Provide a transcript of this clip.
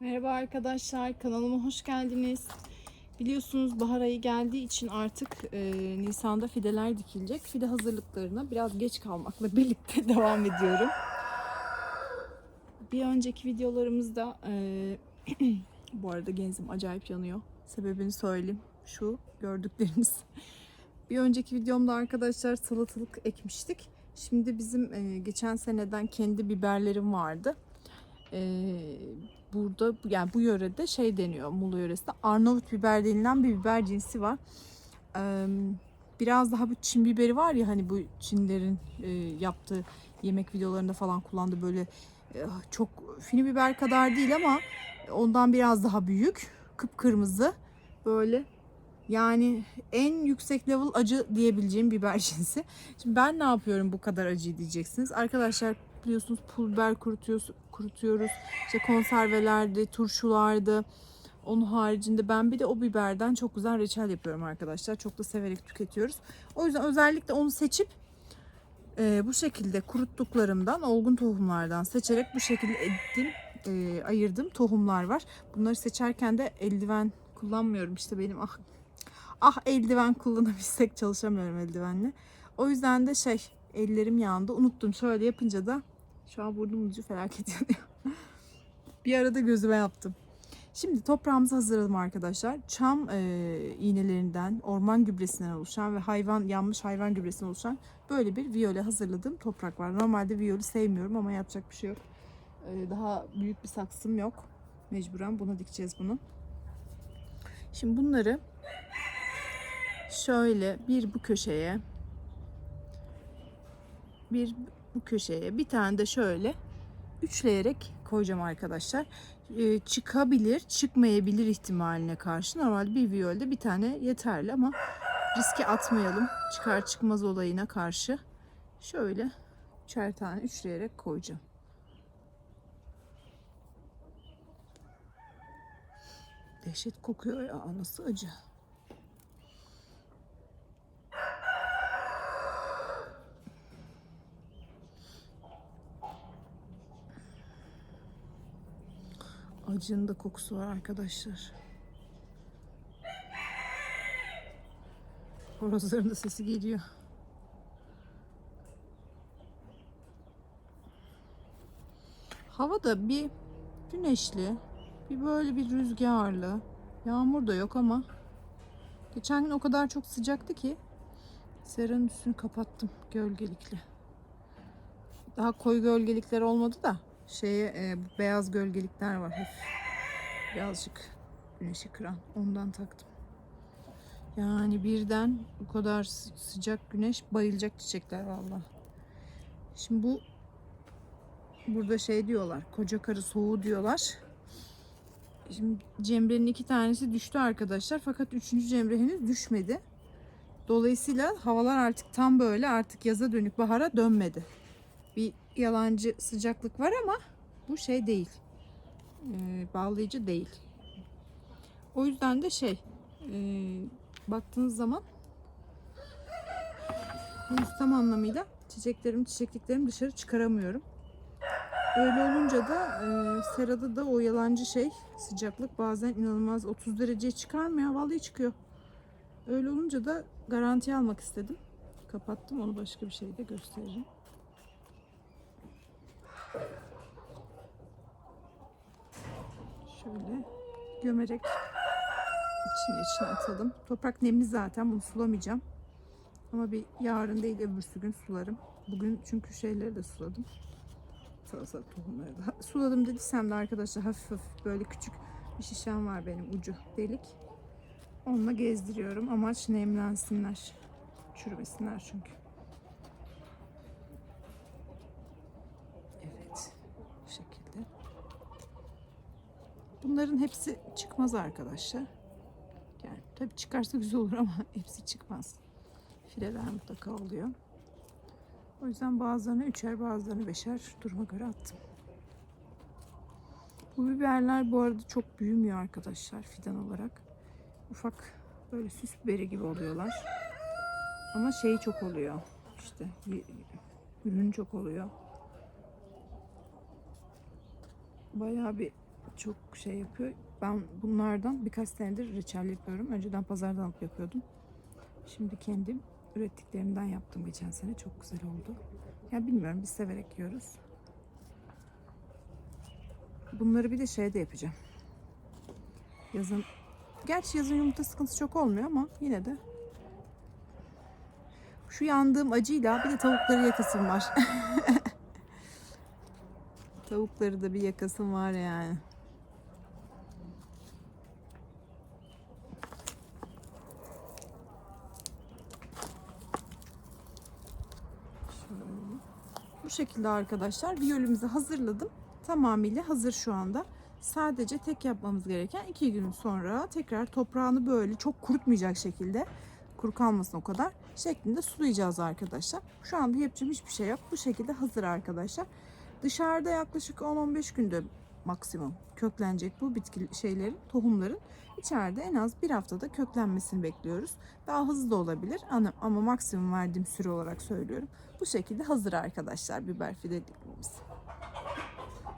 Merhaba arkadaşlar, kanalıma hoş geldiniz. Biliyorsunuz bahar ayı geldiği için artık e, Nisan'da fideler dikilecek. Fide hazırlıklarına biraz geç kalmakla birlikte devam ediyorum. Bir önceki videolarımızda e, bu arada genzim acayip yanıyor. Sebebini söyleyeyim. Şu gördükleriniz. Bir önceki videomda arkadaşlar salatalık ekmiştik. Şimdi bizim e, geçen seneden kendi biberlerim vardı. E, burada yani bu yörede şey deniyor Muğla yöresinde Arnavut biber denilen bir biber cinsi var. Biraz daha bu Çin biberi var ya hani bu Çinlerin yaptığı yemek videolarında falan kullandığı böyle çok fini biber kadar değil ama ondan biraz daha büyük. Kıpkırmızı böyle yani en yüksek level acı diyebileceğim biber cinsi. Şimdi ben ne yapıyorum bu kadar acı diyeceksiniz. Arkadaşlar biliyorsunuz pul biber kurutuyoruz, kurutuyoruz. İşte konservelerde, turşularda. Onun haricinde ben bir de o biberden çok güzel reçel yapıyorum arkadaşlar. Çok da severek tüketiyoruz. O yüzden özellikle onu seçip e, bu şekilde kuruttuklarımdan, olgun tohumlardan seçerek bu şekilde ettim, e, ayırdım tohumlar var. Bunları seçerken de eldiven kullanmıyorum işte benim ah ah eldiven kullanabilsek çalışamıyorum eldivenle. O yüzden de şey ellerim yandı. Unuttum şöyle yapınca da şu an burnum ucu felaket yanıyor. bir arada gözüme yaptım. Şimdi toprağımızı hazırladım arkadaşlar. Çam e, iğnelerinden, orman gübresinden oluşan ve hayvan yanmış hayvan gübresinden oluşan böyle bir viyole hazırladığım toprak var. Normalde viyolu sevmiyorum ama yapacak bir şey yok. E, daha büyük bir saksım yok. Mecburen buna dikeceğiz bunu. Şimdi bunları şöyle bir bu köşeye bir bu köşeye bir tane de şöyle üçleyerek koyacağım arkadaşlar. Ee, çıkabilir, çıkmayabilir ihtimaline karşı. Normalde bir viyolde bir tane yeterli ama riske atmayalım. Çıkar çıkmaz olayına karşı. Şöyle üçer tane üçleyerek koyacağım. Dehşet kokuyor ya nasıl acı. Acının da kokusu var arkadaşlar. Horozların da sesi geliyor. Hava da bir güneşli, bir böyle bir rüzgarlı. Yağmur da yok ama geçen gün o kadar çok sıcaktı ki seranın üstünü kapattım gölgelikle. Daha koyu gölgelikler olmadı da şeye e, beyaz gölgelikler var hafif. Birazcık güneşi kıran. Ondan taktım. Yani birden bu kadar sı- sıcak güneş bayılacak çiçekler valla. Şimdi bu burada şey diyorlar. Koca karı soğuğu diyorlar. Şimdi Cemre'nin iki tanesi düştü arkadaşlar. Fakat üçüncü Cemre henüz düşmedi. Dolayısıyla havalar artık tam böyle artık yaza dönük bahara dönmedi. Yalancı sıcaklık var ama bu şey değil. Ee, bağlayıcı değil. O yüzden de şey e, baktığınız zaman tam anlamıyla çiçeklerim, çiçekliklerimi dışarı çıkaramıyorum. Öyle olunca da e, serada da o yalancı şey sıcaklık bazen inanılmaz 30 dereceye çıkarmıyor. Vallahi çıkıyor. Öyle olunca da garanti almak istedim. Kapattım onu başka bir şeyde göstereceğim. Şöyle gömerek içine içine atalım. Toprak nemli zaten bunu sulamayacağım. Ama bir yarın değil öbürsü gün sularım. Bugün çünkü şeyleri de suladım. Salatalık tohumları da. Suladım dediysem de arkadaşlar hafif hafif böyle küçük bir şişem var benim ucu delik. Onunla gezdiriyorum. Amaç nemlensinler. Çürümesinler çünkü. Evet. Bu şekilde. Bunların hepsi çıkmaz arkadaşlar. Yani tabii çıkarsa güzel olur ama hepsi çıkmaz. Fileler mutlaka oluyor. O yüzden bazılarını üçer bazılarını beşer duruma göre attım. Bu biberler bu arada çok büyümüyor arkadaşlar fidan olarak. Ufak böyle süs biberi gibi oluyorlar. Ama şey çok oluyor. İşte ürün çok oluyor. Bayağı bir çok şey yapıyor. Ben bunlardan birkaç senedir reçel yapıyorum. Önceden pazardan alıp yapıyordum. Şimdi kendim ürettiklerimden yaptım geçen sene. Çok güzel oldu. Ya bilmiyorum biz severek yiyoruz. Bunları bir de şeyde yapacağım. Yazın Gerçi yazın yumurta sıkıntısı çok olmuyor ama yine de şu yandığım acıyla bir de tavukları yakasım var. Tavukları da bir yakasım var yani. Bu şekilde arkadaşlar viyolümüzü hazırladım. Tamamıyla hazır şu anda. Sadece tek yapmamız gereken iki gün sonra tekrar toprağını böyle çok kurutmayacak şekilde kuru kalmasın o kadar şeklinde sulayacağız arkadaşlar. Şu anda yapacağım hiçbir şey yok. Bu şekilde hazır arkadaşlar. Dışarıda yaklaşık 10-15 günde maksimum köklenecek bu bitki şeylerin, tohumların. İçeride en az bir haftada köklenmesini bekliyoruz. Daha hızlı da olabilir ama, maksimum verdiğim süre olarak söylüyorum. Bu şekilde hazır arkadaşlar biber fideliklerimiz.